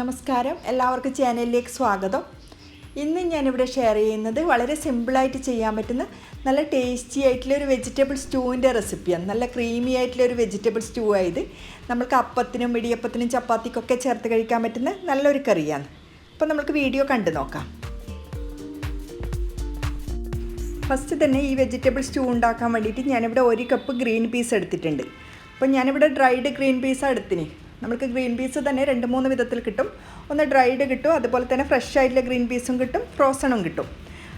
നമസ്കാരം. എല്ലാവർക്കും ചാനലിലേക്ക് സ്വാഗതം. ഇന്ന് ഞാനിവിടെ ഷെയർ ചെയ്യുന്നത് വളരെ സിമ്പിളായിട്ട് ചെയ്യാൻ പറ്റുന്ന നല്ല ടേസ്റ്റി ആയിട്ടുള്ള ഒരു വെജിറ്റബിൾ സ്റ്റൂവിന്റെ റെസിപ്പിയാണ്. നല്ല ക്രീമി ആയിട്ടുള്ള ഒരു വെജിറ്റബിൾ സ്റ്റൂ ആയത് നമ്മൾക്ക് അപ്പത്തിനും ഇടിയപ്പത്തിനും ചപ്പാത്തിക്കൊക്കെ ചേർത്ത് കഴിക്കാൻ പറ്റുന്ന നല്ലൊരു കറിയാണ്. അപ്പോൾ നമുക്ക് വീഡിയോ കണ്ടു നോക്കാം. ഫസ്റ്റ് തന്നെ ഈ വെജിറ്റബിൾ സ്റ്റൂ ഉണ്ടാക്കാൻ വേണ്ടിയിട്ട് ഞാനിവിടെ ഒരു കപ്പ് ഗ്രീൻ പീസ് എടുത്തിട്ടുണ്ട്. അപ്പോൾ ഞാനിവിടെ ഡ്രൈഡ് ഗ്രീൻ പീസാണ് എടുത്തിന്. നമുക്ക് ഗ്രീൻ പീസ് തന്നെ രണ്ട് മൂന്ന് വിധത്തിൽ കിട്ടും. ഒന്ന് ഡ്രൈഡ് കിട്ടും അതുപോലെ തന്നെ ഫ്രഷ് ആയിട്ടുള്ള ഗ്രീൻ പീസും കിട്ടും ഫ്രോസണും കിട്ടും.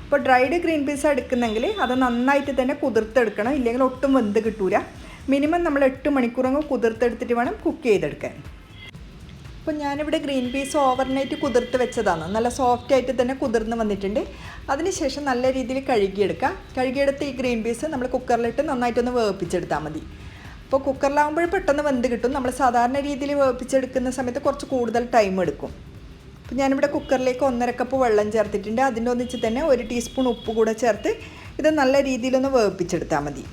അപ്പോൾ ഡ്രൈഡ് ഗ്രീൻ പീസ് എടുക്കുന്നെങ്കിൽ അത് നന്നായിട്ട് തന്നെ കുതിർത്തെടുക്കണം ഇല്ലെങ്കിൽ ഒട്ടും വെന്ത് കിട്ടൂല. മിനിമം നമ്മൾ എട്ട് മണിക്കൂറങ്ങ് കുതിർത്തെടുത്തിട്ട് വേണം കുക്ക് ചെയ്തെടുക്കാൻ. അപ്പോൾ ഞാനിവിടെ ഗ്രീൻ പീസ് ഓവർനൈറ്റ് കുതിർത്ത് വെച്ചതാണ്. നല്ല സോഫ്റ്റ് ആയിട്ട് തന്നെ കുതിർന്ന് വന്നിട്ടുണ്ട്. അതിനുശേഷം നല്ല രീതിയിൽ കഴുകിയെടുക്കുക കഴുകിയെടുത്ത് ഈ ഗ്രീൻ പീസ് നമ്മൾ കുക്കറിലിട്ട് നന്നായിട്ടൊന്ന് വേവിപ്പിച്ചെടുത്താൽ മതി. അപ്പോൾ കുക്കറിലാകുമ്പോൾ പെട്ടെന്ന് വെന്ത് കിട്ടും. നമ്മൾ സാധാരണ രീതിയിൽ വേവിപ്പിച്ചെടുക്കുന്ന സമയത്ത് കുറച്ച് കൂടുതൽ ടൈം എടുക്കും. അപ്പോൾ ഞാനിവിടെ കുക്കറിലേക്ക് ഒന്നര കപ്പ് വെള്ളം ചേർത്തിട്ടുണ്ട്. അതിന്റെ ഒന്നിച്ച് തന്നെ ഒരു ടീസ്പൂൺ ഉപ്പ് കൂടെ ചേർത്ത് ഇത് നല്ല രീതിയിലൊന്ന് വേവിപ്പിച്ചെടുത്താൽ മതി.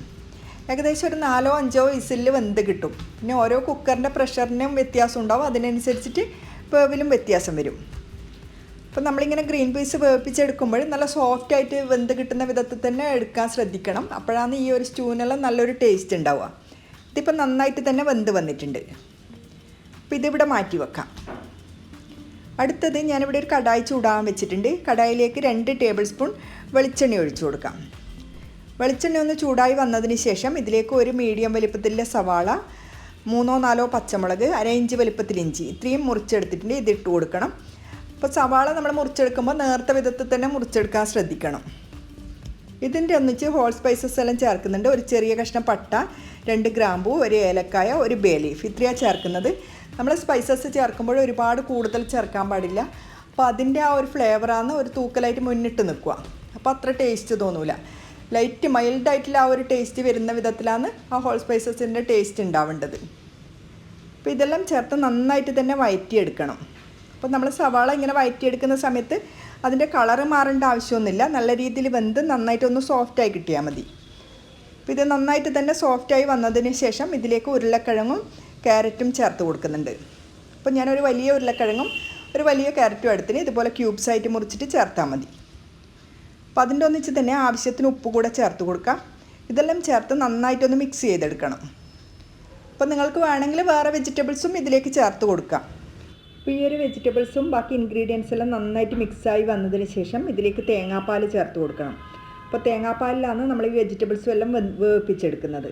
ഏകദേശം ഒരു നാലോ അഞ്ചോ വിസിലിൽ വെന്ത് കിട്ടും. പിന്നെ ഓരോ കുക്കറിന്റെ പ്രഷറിനും വ്യത്യാസം ഉണ്ടാവും. അതിനനുസരിച്ചിട്ട് വേവിലും വ്യത്യാസം വരും. അപ്പോൾ നമ്മളിങ്ങനെ ഗ്രീൻ പീസ് വേവിപ്പിച്ചെടുക്കുമ്പോൾ നല്ല സോഫ്റ്റ് ആയിട്ട് വെന്ത് കിട്ടുന്ന വിധത്തിൽ തന്നെ എടുക്കാൻ ശ്രദ്ധിക്കണം. അപ്പോഴാണ് ഈ ഒരു സ്റ്റൂവിനെല്ലാം നല്ലൊരു ടേസ്റ്റ് ഉണ്ടാവുക. ഇതിപ്പോൾ നന്നായിട്ട് തന്നെ വെന്ത് വന്നിട്ടുണ്ട്. അപ്പോൾ ഇതിവിടെ മാറ്റി വെക്കാം. അടുത്തത് ഞാനിവിടെ ഒരു കടായി ചൂടാൻ വെച്ചിട്ടുണ്ട്. കടായിലേക്ക് രണ്ട് ടേബിൾ സ്പൂൺ വെളിച്ചെണ്ണ ഒഴിച്ചു കൊടുക്കാം. വെളിച്ചെണ്ണ ഒന്ന് ചൂടായി വന്നതിന് ശേഷം ഇതിലേക്ക് ഒരു മീഡിയം വലിപ്പത്തിലെ സവാള മൂന്നോ നാലോ പച്ചമുളക് അര ഇഞ്ച് വലിപ്പത്തിൽ ഇഞ്ചി ഇത്രയും മുറിച്ചെടുത്തിട്ടുണ്ട്. ഇതിട്ട് കൊടുക്കണം. അപ്പോൾ സവാള നമ്മൾ മുറിച്ചെടുക്കുമ്പോൾ നേർത്ത വിധത്തിൽ തന്നെ മുറിച്ചെടുക്കാൻ ശ്രദ്ധിക്കണം. ഇതിന്റെ ഒന്നിച്ച് ഹോൾ സ്പൈസസ് എല്ലാം ചേർക്കുന്നുണ്ട്. ഒരു ചെറിയ കഷ്ണം പട്ട രണ്ട് ഗ്രാമ്പു ഒരു ഏലക്കായ ഒരു ബേ ലീഫ് ഇത്രയാണ് ചേർക്കുന്നത്. നമ്മൾ സ്പൈസസ് ചേർക്കുമ്പോൾ ഒരുപാട് കൂടുതൽ ചേർക്കാൻ പാടില്ല. അപ്പോൾ അതിന്റെ ആ ഒരു ഫ്ലേവറാണ് ഒരു തൂക്കലായിട്ട് മുന്നിട്ട് നിൽക്കുക. അപ്പോൾ അത്ര ടേസ്റ്റ് തോന്നൂല. ലൈറ്റ് മൈൽഡായിട്ടുള്ള ആ ഒരു ടേസ്റ്റ് വരുന്ന വിധത്തിലാണ് ആ ഹോൾ സ്പൈസസിന്റെ ടേസ്റ്റ് ഉണ്ടാവേണ്ടത്. അപ്പോൾ ഇതെല്ലാം ചേർത്ത് നന്നായിട്ട് തന്നെ വയറ്റിയെടുക്കണം. അപ്പോൾ നമ്മൾ സവാള ഇങ്ങനെ വയറ്റിയെടുക്കുന്ന സമയത്ത് അതിന്റെ കളറ് മാറേണ്ട ആവശ്യമൊന്നുമില്ല. നല്ല രീതിയിൽ വെന്ത് നന്നായിട്ടൊന്ന് സോഫ്റ്റായി കിട്ടിയാൽ മതി. അപ്പോൾ ഇത് നന്നായിട്ട് തന്നെ സോഫ്റ്റായി വന്നതിന് ശേഷം ഇതിലേക്ക് ഉരുളക്കിഴങ്ങും ക്യാരറ്റും ചേർത്ത് കൊടുക്കുന്നുണ്ട്. അപ്പോൾ ഞാനൊരു വലിയ ഉരുളക്കിഴങ്ങും ഒരു വലിയ ക്യാരറ്റും എടുത്തിന് ഇതുപോലെ ക്യൂബ്സ് ആയിട്ട് മുറിച്ചിട്ട് ചേർത്താൽ മതി. അപ്പോൾ അതിന്റെ ഒന്നിച്ച് തന്നെ ആവശ്യത്തിന് ഉപ്പ് കൂടെ ചേർത്ത് കൊടുക്കാം. ഇതെല്ലാം ചേർത്ത് നന്നായിട്ടൊന്ന് മിക്സ് ചെയ്തെടുക്കണം. അപ്പോൾ നിങ്ങൾക്ക് വേണമെങ്കിൽ വേറെ വെജിറ്റബിൾസും ഇതിലേക്ക് ചേർത്ത് കൊടുക്കാം. അപ്പോൾ ഈ ഒരു വെജിറ്റബിൾസും ബാക്കി ഇൻഗ്രീഡിയൻസ് എല്ലാം നന്നായിട്ട് മിക്സായി വന്നതിന് ശേഷം ഇതിലേക്ക് തേങ്ങാപ്പാൽ ചേർത്ത് കൊടുക്കണം. അപ്പോൾ തേങ്ങാപ്പാലിലാണ് നമ്മൾ ഈ വെജിറ്റബിൾസും എല്ലാം വേവിപ്പിച്ചെടുക്കുന്നത്.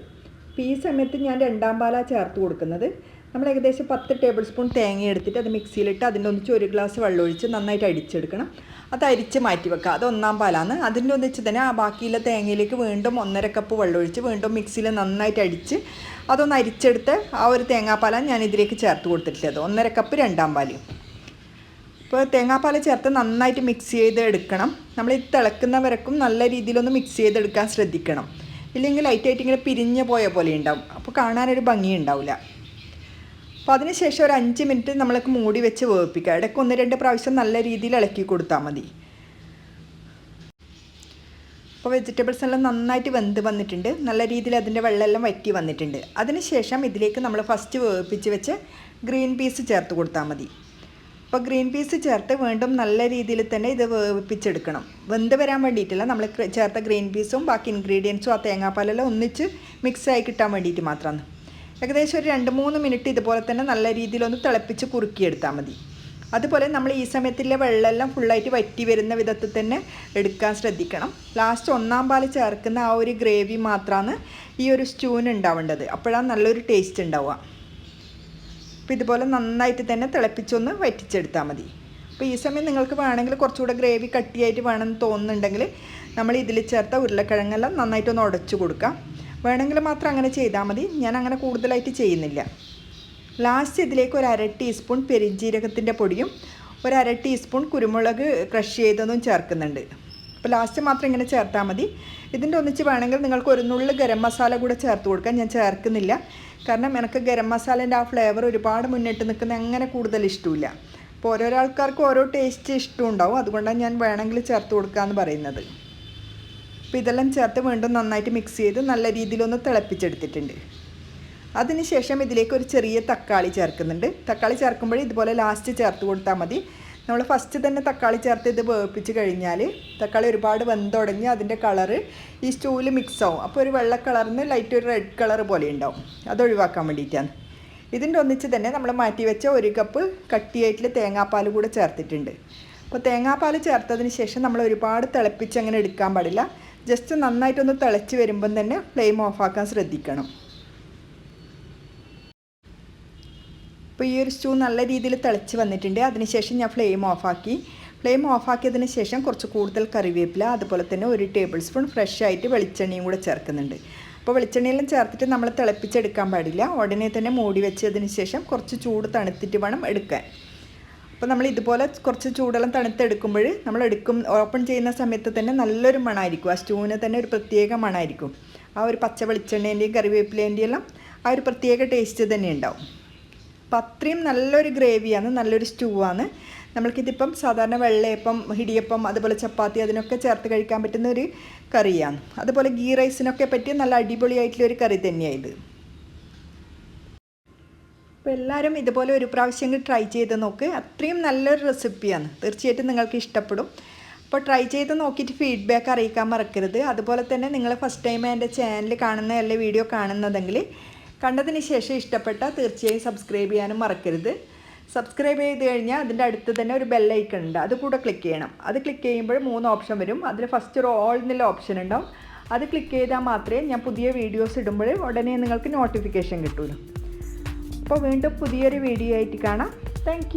അപ്പോൾ ഈ സമയത്ത് ഞാൻ രണ്ടാം പാലാണ് ചേർത്ത് കൊടുക്കുന്നത്. നമ്മൾ ഏകദേശം പത്ത് ടേബിൾ സ്പൂൺ തേങ്ങ എടുത്തിട്ട് അത് മിക്സിയിലിട്ട് അതിന്റെ ഒന്നിച്ച് ഒരു ഗ്ലാസ് വെള്ളം ഒഴിച്ച് നന്നായിട്ട് അടിച്ചെടുക്കണം അത് അരിച്ച് മാറ്റി വെക്കുക. അത് ഒന്നാം പാലാണ്. അതിന്റെ ഒന്നിച്ച് തന്നെ ആ ബാക്കിയുള്ള തേങ്ങയിലേക്ക് വീണ്ടും ഒന്നര കപ്പ് വെള്ളം ഒഴിച്ച് വീണ്ടും മിക്സിയിൽ നന്നായിട്ട് അടിച്ച് അതൊന്ന് അരിച്ചെടുത്ത് ആ ഒരു തേങ്ങാപ്പാലാണ് ഞാൻ ഇതിലേക്ക് ചേർത്ത് കൊടുത്തിട്ടുള്ളത്. ഒന്നര കപ്പ് രണ്ടാം പാൽ. ഇപ്പോൾ തേങ്ങാപ്പാൽ ചേർത്ത് നന്നായിട്ട് മിക്സ് ചെയ്ത് എടുക്കണം നമ്മൾ ഇത് തിളക്കുന്നവരക്കും നല്ല രീതിയിലൊന്ന് മിക്സ് ചെയ്തെടുക്കാൻ ശ്രദ്ധിക്കണം. ഇല്ലെങ്കിൽ ലൈറ്റായിട്ട് ഇങ്ങനെ പിരിഞ്ഞ് പോയ പോലെ ഉണ്ടാവും. അപ്പോൾ കാണാനൊരു ഭംഗി ഉണ്ടാവില്ല. അപ്പോൾ അതിനുശേഷം ഒരു അഞ്ച് മിനിറ്റ് നമ്മൾക്ക് മൂടി വെച്ച് വേവിപ്പിക്കുക. ഇടയ്ക്ക് ഒന്ന് രണ്ട് പ്രാവശ്യം നല്ല രീതിയിൽ ഇളക്കി കൊടുത്താൽ മതി. അപ്പോൾ വെജിറ്റബിൾസ് എല്ലാം നന്നായിട്ട് വെന്ത് വന്നിട്ടുണ്ട്. നല്ല രീതിയിൽ അതിന്റെ വെള്ളമെല്ലാം വറ്റി വന്നിട്ടുണ്ട്. അതിനുശേഷം ഇതിലേക്ക് നമ്മൾ ഫസ്റ്റ് വേവിപ്പിച്ച് വെച്ച് ഗ്രീൻ പീസ് ചേർത്ത് കൊടുത്താൽ മതി. അപ്പോൾ ഗ്രീൻ പീസ് ചേർത്ത് വീണ്ടും നല്ല രീതിയിൽ തന്നെ ഇത് വേവിപ്പിച്ചെടുക്കണം. വെന്ത് വരാൻ വേണ്ടിയിട്ടില്ല നമ്മൾ ചേർത്ത ഗ്രീൻ പീസും ബാക്കി ഇൻഗ്രീഡിയൻസും ആ തേങ്ങാപ്പാലെല്ലാം ഒന്നിച്ച് മിക്സായി കിട്ടാൻ വേണ്ടിയിട്ട് മാത്രമാണ്. ഏകദേശം ഒരു രണ്ട് മൂന്ന് മിനിറ്റ് ഇതുപോലെ തന്നെ നല്ല രീതിയിലൊന്ന് തിളപ്പിച്ച് കുറുക്കിയെടുത്താൽ മതി. അതുപോലെ നമ്മൾ ഈ സമയത്തിലെ വെള്ളമെല്ലാം ഫുള്ളായിട്ട് വറ്റി വരുന്ന വിധത്തിൽ തന്നെ എടുക്കാൻ ശ്രദ്ധിക്കണം. ലാസ്റ്റ് ഒന്നാം പാൽ ചേർക്കുന്ന ആ ഒരു ഗ്രേവി മാത്രമാണ് ഈ ഒരു സ്റ്റൂവിന് ഉണ്ടാവേണ്ടത്. അപ്പോഴാണ് നല്ലൊരു ടേസ്റ്റ് ഉണ്ടാവുക. അപ്പോൾ ഇതുപോലെ നന്നായിട്ട് തന്നെ തിളപ്പിച്ചൊന്ന് വറ്റിച്ചെടുത്താൽ മതി. അപ്പോൾ ഈ സമയം നിങ്ങൾക്ക് വേണമെങ്കിൽ കുറച്ചുകൂടെ ഗ്രേവി കട്ടിയായിട്ട് വേണമെന്ന് തോന്നുന്നുണ്ടെങ്കിൽ നമ്മൾ ഇതിൽ ചേർത്ത ഉരുളക്കിഴങ്ങെല്ലാം നന്നായിട്ടൊന്ന് ഉടച്ചു കൊടുക്കാം. വേണമെങ്കിൽ മാത്രം അങ്ങനെ ചെയ്താൽ മതി. ഞാൻ അങ്ങനെ കൂടുതലായിട്ട് ചെയ്യുന്നില്ല. ലാസ്റ്റ് ഇതിലേക്ക് ഒരു അര ടീസ്പൂൺ പെരിഞ്ജീരകത്തിന്റെ പൊടിയും ഒരു അര ടീസ്പൂൺ കുരുമുളക് ക്രഷ് ചെയ്തതും ചേർക്കുന്നുണ്ട്. അപ്പോൾ ലാസ്റ്റ് മാത്രം ഇങ്ങനെ ചേർത്താൽ മതി. ഇതിന്റെ ഒന്നിച്ച് വേണമെങ്കിൽ നിങ്ങൾക്ക് ഒരു നുള്ളു ഗരം മസാല കൂടെ ചേർത്ത് കൊടുക്കാം ഞാൻ ചേർക്കുന്നില്ല. കാരണം എനിക്ക് ഗരം മസാലേന്റെ ആ ഫ്ലേവർ ഒരുപാട് മുന്നിട്ട് നിൽക്കുന്ന അങ്ങനെ കൂടുതൽ ഇഷ്ടമില്ല. അപ്പോൾ ഓരോരോ ആൾക്കാർക്ക് ഓരോ ടേസ്റ്റ് ഇഷ്ടമുണ്ടാവും. അതുകൊണ്ടാണ് ഞാൻ വേണമെങ്കിൽ ചേർത്ത് കൊടുക്കാമെന്ന് പറയുന്നത്. അപ്പോൾ ഇതെല്ലാം ചേർത്ത് വീണ്ടും നന്നായിട്ട് മിക്സ് ചെയ്ത് നല്ല രീതിയിലൊന്ന് തിളപ്പിച്ചെടുത്തിട്ടുണ്ട്. അതിനുശേഷം ഇതിലേക്ക് ഒരു ചെറിയ തക്കാളി ചേർക്കുന്നുണ്ട്. തക്കാളി ചേർക്കുമ്പോൾ ഇതുപോലെ ലാസ്റ്റ് ചേർത്ത് കൊടുത്താൽ മതി. നമ്മൾ ഫസ്റ്റ് തന്നെ തക്കാളി ചേർത്ത് ഇത് വേപ്പിച്ച് കഴിഞ്ഞാൽ തക്കാളി ഒരുപാട് വെന്തുടങ്ങി അതിന്റെ കളറ് ഈ സ്റ്റൂവിൽ മിക്സ് ആവും. അപ്പോൾ ഒരു വെള്ള കളറിന് ലൈറ്റ് ഒരു റെഡ് കളർ പോലെ ഉണ്ടാവും. അത് ഒഴിവാക്കാൻ വേണ്ടിയിട്ടാണ്. ഇതിന്റെ ഒന്നിച്ച് തന്നെ നമ്മൾ മാറ്റി വെച്ച ഒരു കപ്പ് കട്ടിയായിട്ടുള്ള തേങ്ങാപ്പാൽ കൂടെ ചേർത്തിട്ടുണ്ട്. അപ്പോൾ തേങ്ങാപ്പാൽ ചേർത്തതിന് ശേഷം നമ്മൾ ഒരുപാട് തിളപ്പിച്ച് അങ്ങനെ എടുക്കാൻ പാടില്ല. ജസ്റ്റ് നന്നായിട്ടൊന്ന് തിളച്ച് വരുമ്പം തന്നെ ഫ്ലെയിം ഓഫാക്കാൻ ശ്രദ്ധിക്കണം. അപ്പോൾ ഈ ഒരു സ്റ്റൂ നല്ല രീതിയിൽ തിളച്ച് വന്നിട്ടുണ്ട്. അതിനുശേഷം ഞാൻ ഫ്ലെയിം ഓഫാക്കി. ഫ്ലെയിം ഓഫാക്കിയതിന് ശേഷം കുറച്ച് കൂടുതൽ കറിവേപ്പില അതുപോലെ തന്നെ ഒരു ടേബിൾ സ്പൂൺ ഫ്രഷ് ആയിട്ട് വെളിച്ചെണ്ണയും കൂടെ ചേർക്കുന്നുണ്ട്. അപ്പോൾ വെളിച്ചെണ്ണയെല്ലാം ചേർത്തിട്ട് നമ്മൾ തിളപ്പിച്ചെടുക്കാൻ പാടില്ല. ഉടനെ തന്നെ മൂടി വെച്ചതിന് ശേഷം കുറച്ച് ചൂട് തണുത്തിട്ട് വേണം എടുക്കാൻ. അപ്പോൾ നമ്മൾ ഇതുപോലെ കുറച്ച് ചൂടെല്ലാം തണുത്തെടുക്കുമ്പോൾ നമ്മൾ എടുക്കും ഓപ്പൺ ചെയ്യുന്ന സമയത്ത് തന്നെ നല്ലൊരു മണമായിരിക്കും ആ സ്റ്റൂവിന് തന്നെ ഒരു പ്രത്യേക മണമായിരിക്കും ആ ഒരു പച്ച വെളിച്ചെണ്ണേന്റെയും കറിവേപ്പിലേന്റെയും എല്ലാം ആ ഒരു പ്രത്യേക ടേസ്റ്റ് തന്നെ ഉണ്ടാവും. അപ്പം അത്രയും നല്ലൊരു ഗ്രേവിയാണ് നല്ലൊരു സ്റ്റൂ ആണ് നമ്മൾക്കിതിപ്പം സാധാരണ വെള്ളയപ്പം ഇടിയപ്പം അതുപോലെ ചപ്പാത്തി അതിനൊക്കെ ചേർത്ത് കഴിക്കാൻ പറ്റുന്ന ഒരു കറിയാണ്. അതുപോലെ ഗീ റൈസിനൊക്കെ പറ്റിയ നല്ല അടിപൊളിയായിട്ടുള്ള ഒരു കറി തന്നെയാണ് ഇത്. അപ്പോൾ എല്ലാവരും ഇതുപോലെ ഒരു പ്രാവശ്യം ട്രൈ ചെയ്ത് നോക്ക്. അത്രയും നല്ലൊരു റെസിപ്പിയാണ് തീർച്ചയായിട്ടും നിങ്ങൾക്ക് ഇഷ്ടപ്പെടും. അപ്പോൾ ട്രൈ ചെയ്ത് നോക്കിയിട്ട് ഫീഡ്ബാക്ക് അറിയിക്കാൻ മറക്കരുത്. അതുപോലെ തന്നെ നിങ്ങൾ ഫസ്റ്റ് ടൈം എന്റെ ചാനൽ കാണുന്ന അല്ലെ വീഡിയോ കാണുന്നതെങ്കിൽ കണ്ടതിന് ശേഷം ഇഷ്ടപ്പെട്ട തീർച്ചയായും സബ്സ്ക്രൈബ് ചെയ്യാനും മറക്കരുത്. സബ്സ്ക്രൈബ് ചെയ്ത് കഴിഞ്ഞാൽ അതിന്റെ അടുത്ത് തന്നെ ഒരു ബെല്ലൈക്കൺ ഉണ്ട്. അത് കൂടെ ക്ലിക്ക് ചെയ്യണം. അത് ക്ലിക്ക് ചെയ്യുമ്പോൾ മൂന്ന് ഓപ്ഷൻ വരും. അതിൽ ഫസ്റ്റ് ഒരു ഓൾ എന്നുള്ള ഓപ്ഷൻ ഉണ്ടാവും. അത് ക്ലിക്ക് ചെയ്താൽ മാത്രമേ ഞാൻ പുതിയ വീഡിയോസ് ഇടുമ്പോൾ ഉടനെ നിങ്ങൾക്ക് നോട്ടിഫിക്കേഷൻ കിട്ടുള്ളൂ അപ്പോൾ വീണ്ടും പുതിയൊരു വീഡിയോ ആയിട്ട് കാണാം. താങ്ക്